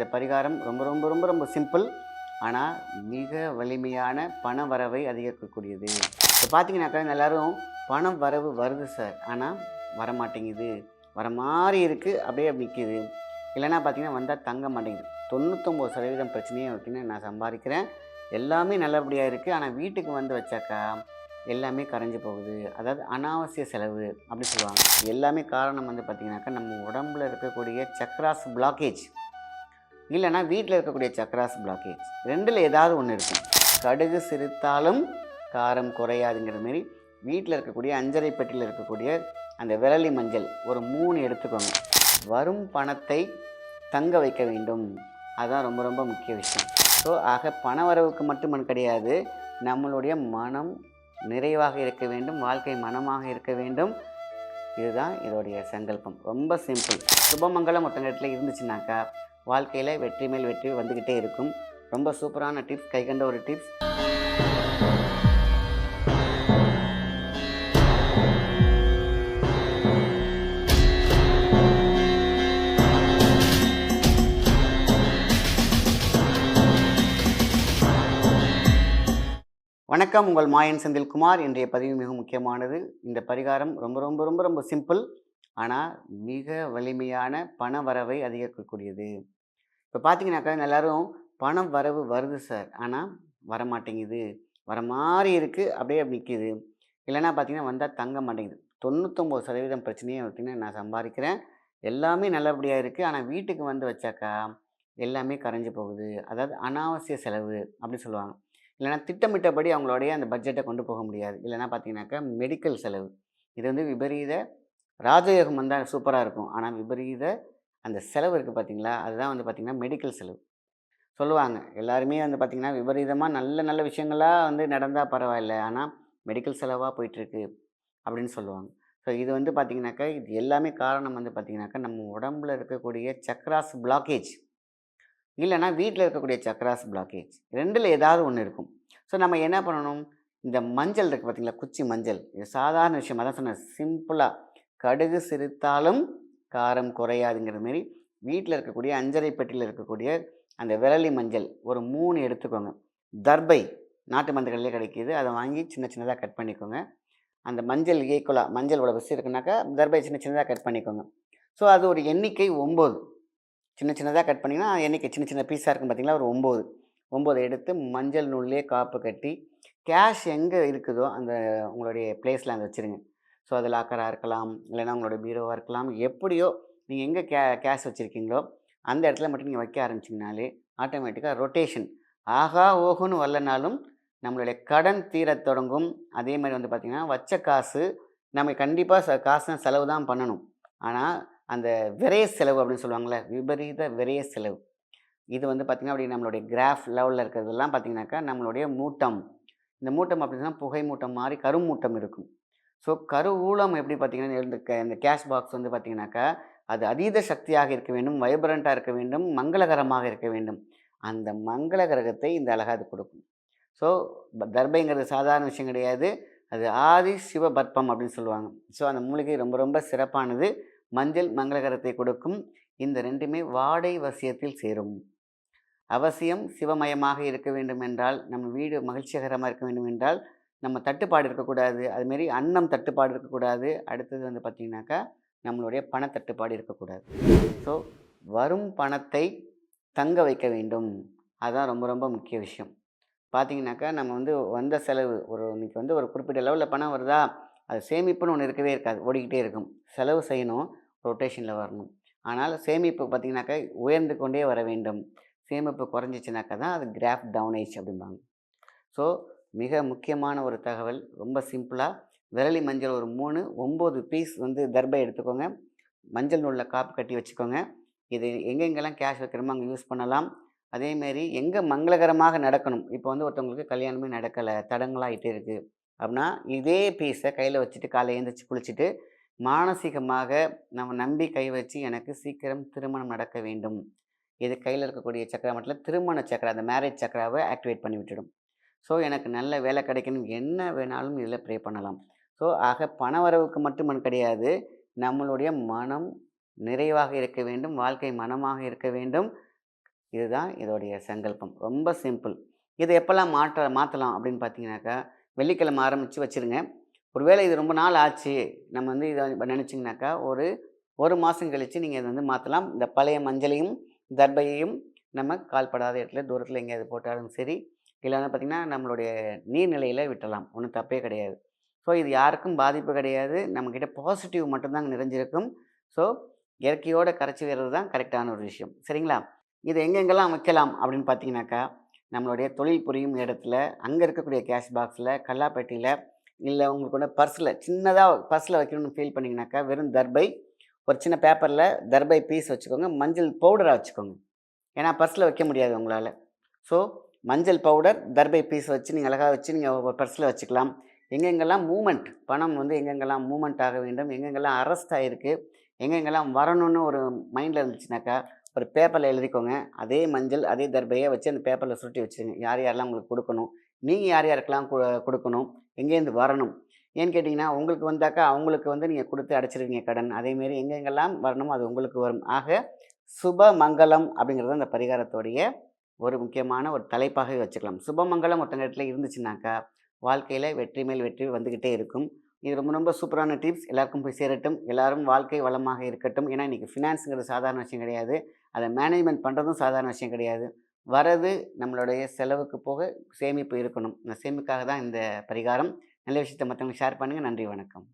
இந்த பரிகாரம் ரொம்ப ரொம்ப ரொம்ப ரொம்ப சிம்பிள் ஆனால் மிக வலிமையான பண வரவை அதிகரிக்கக்கூடியது. இப்போ பார்த்தீங்கன்னாக்கா எல்லோரும் பணம் வரவு வருது சார் ஆனால் வரமாட்டேங்குது. வர மாதிரி இருக்குது அப்படியே நிற்கிது இல்லைன்னா பார்த்தீங்கன்னா வந்தால் தங்க மாட்டேங்குது. தொண்ணூத்தொம்பது சதவீதம் பிரச்சனையே பார்த்தீங்கன்னா நான் சம்பாதிக்கிறேன். எல்லாமே நல்லபடியாக இருக்குது ஆனால் வீட்டுக்கு வந்து வச்சாக்கா எல்லாமே கரைஞ்சி போகுது. அதாவது அனாவசிய செலவு அப்படி சொல்லுவாங்க. எல்லாமே காரணம் வந்து பார்த்திங்கனாக்கா நம்ம உடம்புல இருக்கக்கூடிய சக்ராஸ் பிளாக்கேஜ் இல்லைன்னா வீட்டில் இருக்கக்கூடிய சக்ராஸ் பிளாக்கேஜ் ரெண்டில் ஏதாவது ஒன்று இருக்கும். கடுகு சிரித்தாலும் காரம் குறையாதுங்கிற மாரி வீட்டில் இருக்கக்கூடிய அஞ்சரை பெட்டியில் இருக்கக்கூடிய அந்த விரலி மஞ்சள் ஒரு மூணு எடுத்துக்கோங்க. வரும் பணத்தை தங்க வைக்க வேண்டும். அதுதான் ரொம்ப ரொம்ப முக்கிய விஷயம். ஸோ ஆக பண வரவுக்கு மட்டும் கிடையாது. நம்மளுடைய மனம் நிறைவாக இருக்க வேண்டும். வாழ்க்கை மனமாக இருக்க வேண்டும். இதுதான் இதோடைய சங்கல்பம். ரொம்ப சிம்பிள் சுபமங்கலம் ஒருத்தங்க இடத்துல இருந்துச்சுனாக்கா வாழ்க்கையில் வெற்றி மேல் வெற்றி வந்துக்கிட்டே இருக்கும். ரொம்ப சூப்பரான டிப்ஸ் கைகண்ட ஒரு டிப்ஸ். வணக்கம் உங்கள் மாயன் செந்தில்குமார் இன்றைய பதிவு மிக முக்கியமானது. இந்த பரிகாரம் ரொம்ப ரொம்ப ரொம்ப ரொம்ப சிம்பிள். ஆனால் மிக வலிமையான பண வரவை அதிகரிக்கக்கூடியது. இப்போ பார்த்தீங்கன்னாக்கா எல்லோரும் பணம் வரவு வருது சார். ஆனால் வரமாட்டேங்குது. வர மாதிரி இருக்குது அப்படியே நிற்கிது இல்லைன்னா பார்த்தீங்கன்னா வந்தால் தங்க மாட்டேங்குது. தொண்ணூத்தொம்பது சதவீதம் பிரச்சனையே பார்த்தீங்கன்னா நான் சம்பாதிக்கிறேன். எல்லாமே நல்லபடியாக இருக்குது ஆனால் வீட்டுக்கு வந்து வச்சாக்கா எல்லாமே கரைஞ்சி போகுது. அதாவது அனாவசிய செலவு அப்படின்னு சொல்லுவாங்க. இல்லைனா திட்டமிட்டபடி அவங்களுடைய அந்த பட்ஜெட்டை கொண்டு போக முடியாது. இல்லைனா பார்த்தீங்கன்னாக்கா மெடிக்கல் செலவு. இது வந்து விபரீத ராஜயோகம் வந்தால் சூப்பராக இருக்கும். ஆனால் விபரீத அந்த செலவு இருக்குது பார்த்தீங்களா அதுதான் வந்து பார்த்திங்கன்னா மெடிக்கல் செலவு. சொல்லுவாங்க. எல்லாருமே வந்து பார்த்திங்கன்னா விபரீதமாக நல்ல நல்ல விஷயங்களாக வந்து நடந்தால் பரவாயில்ல. ஆனால் மெடிக்கல் செலவாக போயிட்டுருக்கு அப்படின்னு சொல்லுவாங்க. ஸோ இது வந்து பார்த்திங்கனாக்கா இது எல்லாமே காரணம் வந்து பார்த்திங்கனாக்கா நம்ம உடம்புல இருக்கக்கூடிய சக்ராஸ் பிளாக்கேஜ் இல்லைன்னா வீட்டில் இருக்கக்கூடிய சக்ராஸ் பிளாக்கேஜ் ரெண்டில் ஏதாவது ஒன்று இருக்கும். ஸோ நம்ம என்ன பண்ணணும்? இந்த மஞ்சள் இருக்குது பார்த்தீங்களா குச்சி மஞ்சள். இது சாதாரண விஷயமாக தான் சொன்னேன். சிம்பிளாக கடுகு சிரித்தாலும் காரம் குறையாதுங்கிற மாரி வீட்டில் இருக்கக்கூடிய அஞ்சரை பெட்டியில் இருக்கக்கூடிய அந்த விரலி மஞ்சள் ஒரு மூணு எடுத்துக்கோங்க. தர்பை நாட்டு மருந்துகளிலே கிடைக்கிது. அதை வாங்கி சின்ன சின்னதாக கட் பண்ணிக்கோங்க. அந்த மஞ்சள் ஈக்குவலாக மஞ்சள் உள்ள பசி இருக்குனாக்கா தர்பை சின்ன சின்னதாக கட் பண்ணிக்கோங்க. ஸோ அது ஒரு எண்ணிக்கை ஒம்பது. சின்ன சின்னதாக கட் பண்ணிங்கன்னா எண்ணிக்கை சின்ன சின்ன பீஸாக இருக்கும் பார்த்தீங்களா ஒரு ஒம்பது. ஒம்பது எடுத்து மஞ்சள் நூல்லே காப்பு கட்டி கேஷ் எங்கே இருக்குதோ அந்த உங்களுடைய பிளேஸில் அந்த வச்சுருங்க. ஸோ அது லாக்கராக இருக்கலாம் இல்லைன்னா உங்களோட பீரோவாக இருக்கலாம். எப்படியோ நீங்கள் எங்கே கே கேஷ் வச்சுருக்கீங்களோ அந்த இடத்துல மட்டும் நீங்கள் வைக்க ஆரம்பிச்சிங்கனாலே ஆட்டோமேட்டிக்காக ரொட்டேஷன் ஆகா ஓகுன்னு வரலனாலும் நம்மளுடைய கடன் தீரத் தொடங்கும். அதே மாதிரி வந்து பார்த்திங்கன்னா வச்ச காசு நம்ம கண்டிப்பாக ச காசு செலவு தான் பண்ணணும். ஆனால் அந்த விரைய செலவு அப்படின்னு சொல்லுவாங்கள்ல விபரீத விரைய செலவு. இது வந்து பார்த்திங்கன்னா அப்படி நம்மளுடைய கிராஃப் லெவலில் இருக்கிறதெல்லாம் பார்த்திங்கனாக்கா நம்மளுடைய மூட்டம். இந்த மூட்டம் அப்படின்னா புகை மூட்டம் மாதிரி கருமூட்டம் இருக்கும். ஸோ கருவூலம் எப்படி பார்த்தீங்கன்னா இந்த இந்த கேஷ் பாக்ஸ் வந்து பார்த்திங்கனாக்கா அது அதீத சக்தியாக இருக்க வேண்டும் வைப்ரண்ட்டாக இருக்க வேண்டும் மங்களகரமாக இருக்க வேண்டும். அந்த மங்கள கிரகத்தை இந்த அழகாது கொடுக்கும். ஸோ தர்பைங்கிறது சாதாரண விஷயம் கிடையாது. அது ஆதி சிவபற்பம் அப்படின்னு சொல்லுவாங்க. ஸோ அந்த மூலிகை ரொம்ப ரொம்ப சிறப்பானது. மஞ்சள் மங்களகரத்தை கொடுக்கும். இந்த ரெண்டுமே வாடை வசியத்தில் சேரும். அவசியம் சிவமயமாக இருக்க வேண்டும் என்றால் நம்ம வீடு மகிழ்ச்சிகரமாக இருக்க வேண்டும் என்றால் நம்ம தட்டுப்பாடு இருக்கக்கூடாது. அதுமாரி அன்னம் தட்டுப்பாடு இருக்கக்கூடாது. அடுத்தது வந்து பார்த்திங்கனாக்கா நம்மளுடைய பண தட்டுப்பாடு இருக்கக்கூடாது. ஸோ வரும் பணத்தை தங்க வைக்க வேண்டும். அதுதான் ரொம்ப ரொம்ப முக்கிய விஷயம். பார்த்தீங்கன்னாக்கா நம்ம வந்து வந்த செலவு ஒரு இன்றைக்கி வந்து ஒரு குறிப்பிட்ட லெவலில் பணம் வருதா அது சேமிப்புன்னு ஒன்று இருக்கவே இருக்காது. ஓடிக்கிட்டே இருக்கும். செலவு செய்யணும் ரொட்டேஷனில் வரணும். ஆனால் சேமிப்பு பார்த்திங்கனாக்கா உயர்ந்து கொண்டே வர வேண்டும். சேமிப்பு குறைஞ்சிச்சுனாக்கா தான் அது கிராஃப் டவுனேஜ் அப்படிம்பாங்க. ஸோ மிக முக்கியமான ஒரு தகவல். ரொம்ப சிம்பிளாக விரலி மஞ்சள் ஒரு மூணு ஒம்பது பீஸ் வந்து தர்பை எடுத்துக்கோங்க. மஞ்சள் நூலில் காப்பு கட்டி வச்சுக்கோங்க. இது எங்கெங்கெல்லாம் கேஷ் வைக்கிறோமோ அங்கே யூஸ் பண்ணலாம். அதேமாரி எங்கே மங்களகரமாக நடக்கணும்? இப்போ வந்து ஒருத்தவங்களுக்கு கல்யாணமே நடக்கலை தடங்களாகிட்டே இருக்குது அப்படின்னா இதே பீஸை கையில் வச்சுட்டு காலை எழுந்திரிச்சு குளிச்சுட்டு மானசீகமாக நம்ம நம்பி கை வச்சு எனக்கு சீக்கிரம் திருமணம் நடக்க வேண்டும். இது கையில் இருக்கக்கூடிய சக்கரா மட்டும் திருமண சக்கரா அந்த மேரேஜ் சக்கராவை ஆக்டிவேட் பண்ணி விட்டுடும். ஸோ எனக்கு நல்ல வேலை கிடைக்கணும். என்ன வேணாலும் இதில் ப்ரே பண்ணலாம். ஸோ ஆக பண வரவுக்கு மட்டும் கிடையாது. நம்மளுடைய மனம் நிறைவாக இருக்க வேண்டும். வாழ்க்கை மனமாக இருக்க வேண்டும். இதுதான் இதோடைய சங்கல்பம். ரொம்ப சிம்பிள் இதை எப்போல்லாம் மாற்ற மாற்றலாம் அப்படின்னு பார்த்தீங்கன்னாக்கா வெள்ளிக்கிழமை ஆரம்பித்து வச்சுருங்க. ஒருவேளை இது ரொம்ப நாள் ஆச்சு. நம்ம வந்து இதை நினச்சிங்கனாக்கா ஒரு ஒரு மாதம் கழித்து நீங்கள் இதை வந்து மாற்றலாம். இந்த பழைய மஞ்சளையும் தர்பையையும் நம்ம கால்படாத இடத்துல தூரத்தில் எங்கேயாவது போட்டாலும் சரி இல்லைன்னா பார்த்திங்கன்னா நம்மளுடைய நீர்நிலையில் விட்டலாம் ஒன்றும் தப்பே கிடையாது. ஸோ இது யாருக்கும் பாதிப்பு கிடையாது. நம்மக்கிட்ட பாசிட்டிவ் மட்டும்தாங்க நிறைஞ்சிருக்கும். ஸோ இயற்கையோடு கரைச்சி வர்றது தான் கரெக்டான ஒரு விஷயம். சரிங்களா? இது எங்கெங்கெல்லாம் வைக்கலாம் அப்படின்னு பார்த்தீங்கன்னாக்கா நம்மளுடைய தொழில் புரியும் இடத்துல அங்கே இருக்கக்கூடிய கேஷ் பாக்ஸில் கல்லாப்பேட்டியில் இல்லை உங்களுக்கு வந்து பர்ஸில் சின்னதாக பர்ஸில் வைக்கணும்னு ஃபீல் பண்ணிங்கனாக்கா வெறும் தர்பை ஒரு சின்ன பேப்பரில் தர்பை பீஸ் வச்சுக்கோங்க. மஞ்சள் பவுடராக வச்சுக்கோங்க. ஏன்னா பர்ஸில் வைக்க முடியாது உங்களால். ஸோ மஞ்சள் பவுடர் தர்பை பீஸ் வச்சு நீங்கள் அழகாக வச்சு நீங்கள் பர்ஸில் வச்சுக்கலாம். எங்கெங்கெல்லாம் மூமெண்ட் பணம் வந்து எங்கெங்கெல்லாம் மூமெண்ட் ஆக வேண்டும் எங்கெங்கெல்லாம் அரெஸ்ட் ஆகிருக்கு எங்கெங்கெல்லாம் வரணும்னு ஒரு மைண்டில் இருந்துச்சுனாக்கா ஒரு பேப்பரில் எழுதிக்கோங்க. அதே மஞ்சள் அதே தர்பையை வச்சு அந்த பேப்பரில் சுருட்டி வச்சுருங்க. யார் யாரெல்லாம் உங்களுக்கு கொடுக்கணும் நீங்கள் யார் யாருக்கெல்லாம் கு- கொடுக்கணும் எங்கேருந்து வரணும். ஏன்னு கேட்டிங்கன்னா உங்களுக்கு வந்தாக்கா அவங்களுக்கு வந்து நீங்கள் கொடுத்து அடைச்சிருவீங்க கடன். அதேமாரி எங்கெங்கெல்லாம் வரணுமோ அது உங்களுக்கு வரும். ஆக சுப மங்களம் அப்படிங்கிறது அந்த பரிகாரத்தோடைய ஒரு முக்கியமான ஒரு தலைப்பாகவே வச்சுக்கலாம். சுபமங்கலம் ஒருத்தங்க இடத்துல இருந்துச்சுனாக்கா வாழ்க்கையில் வெற்றி மேல் வெற்றி வந்துக்கிட்டே இருக்கும். இது ரொம்ப ரொம்ப சூப்பரான டிப்ஸ். எல்லாருக்கும் போய் சேரட்டும். எல்லாரும் வாழ்க்கை வளமாக இருக்கட்டும். ஏன்னா இன்றைக்கி ஃபினான்ஸுங்கிறது சாதாரண விஷயம் கிடையாது. அதை மேனேஜ்மெண்ட் பண்ணுறதும் சாதாரண விஷயம் கிடையாது. வரது நம்மளுடைய செலவுக்கு போக சேமிப்பு இருக்கணும். இந்த சேமிக்காக தான் இந்த பரிகாரம். நல்ல விஷயத்தை மற்றவங்களுக்கு ஷேர் பண்ணுங்கள் நன்றி வணக்கம்.